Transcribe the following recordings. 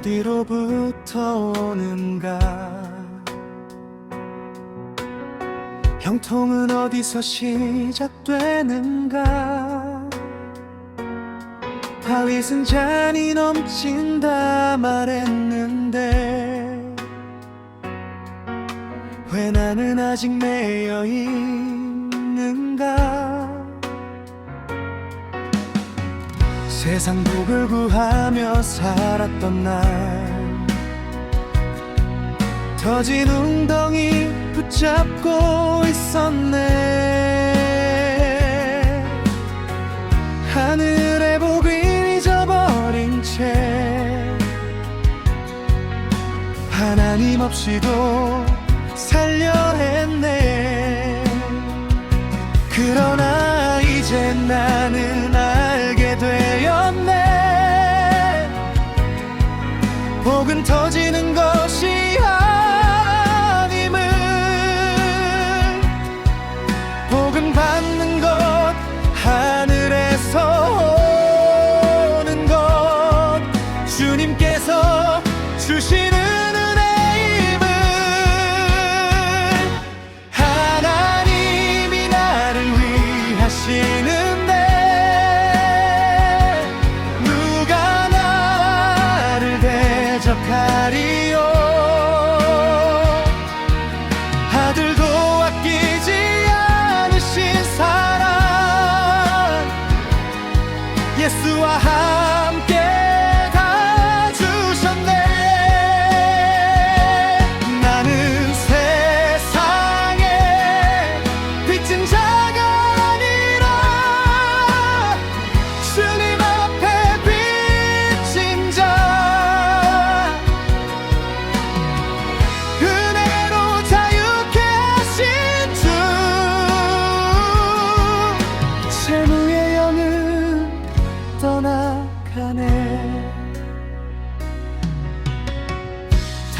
어디로부터 오는가? 형통은 어디서 시작되는가? 다윗은 잔이 넘친다 말했는데 왜 나는 아직 매여 있 세상 복을 구하며 살았던 날. 터진 웅덩이 붙잡고 있었네. 하늘의 복을 잊어버린 채 하나님 없이도 살려 했네. 그러나 이제 나는 복은 터지는 것이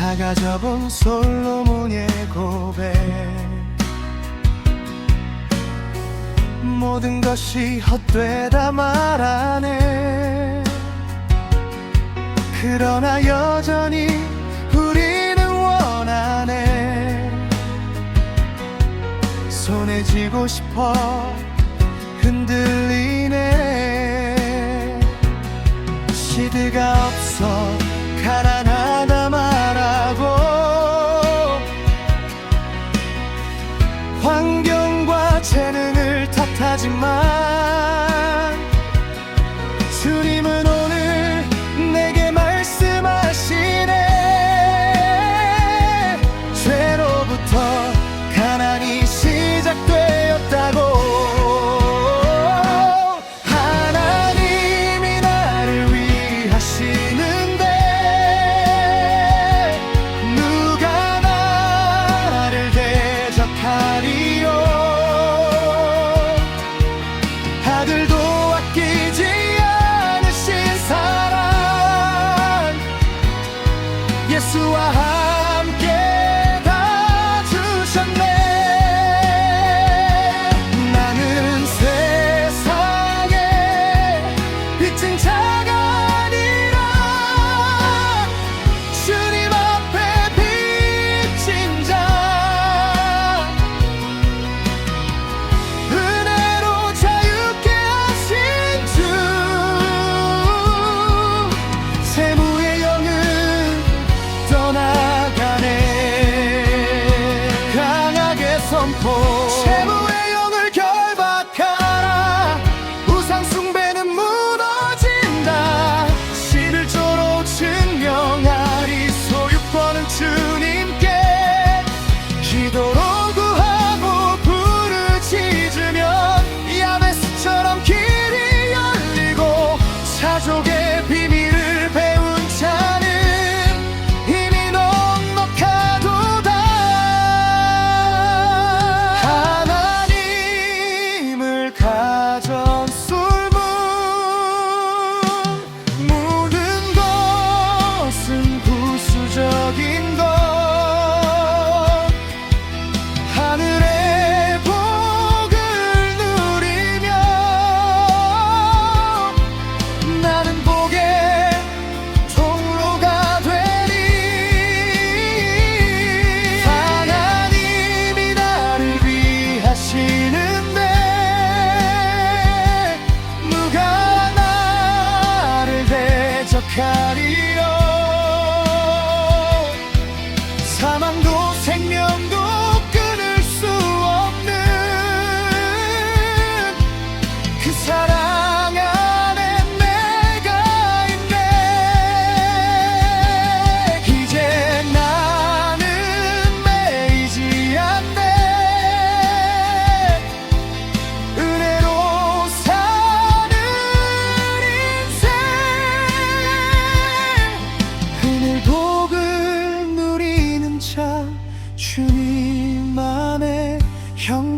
다 가져본 솔로몬의 고백. 모든 것이 헛되다 말하네. 그러나 여전히 우리는 원하네. 손에 쥐고 싶어 예수와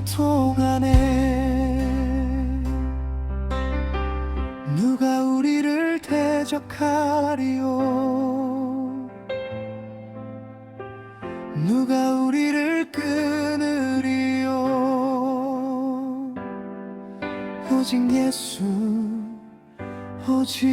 형통하네 누가 우리를 대적하리요? 누가 우리를 끊으리요? 오직 예수 오직